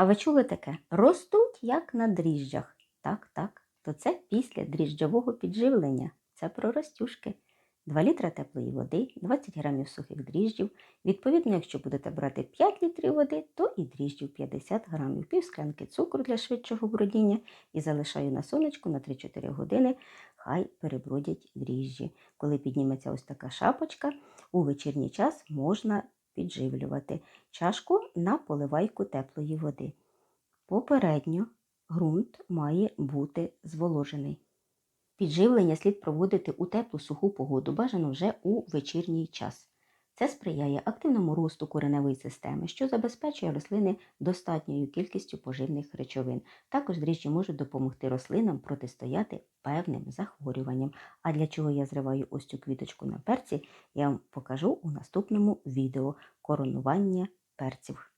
А ви чули таке? Ростуть як на дріжджах. Так, так, то це після дріжджового підживлення. Це про ростюшки. 2 літра теплої води, 20 грамів сухих дріжджів. Відповідно, якщо будете брати 5 літрів води, то і дріжджів 50 грамів, пів склянки цукру для швидшого бродіння і залишаю на сонечку на 3-4 години, хай перебродять дріжджі. Коли підніметься ось така шапочка, у вечірній час можна підживлювати чашку на поливайку теплої води. Попередньо ґрунт має бути зволожений. Підживлення слід проводити у теплу суху погоду, бажано вже у вечірній час. Це сприяє активному росту кореневої системи, що забезпечує рослини достатньою кількістю поживних речовин. Також дріжджі можуть допомогти рослинам протистояти певним захворюванням. А для чого я зриваю ось цю квіточку на перці, я вам покажу у наступному відео коронування перців.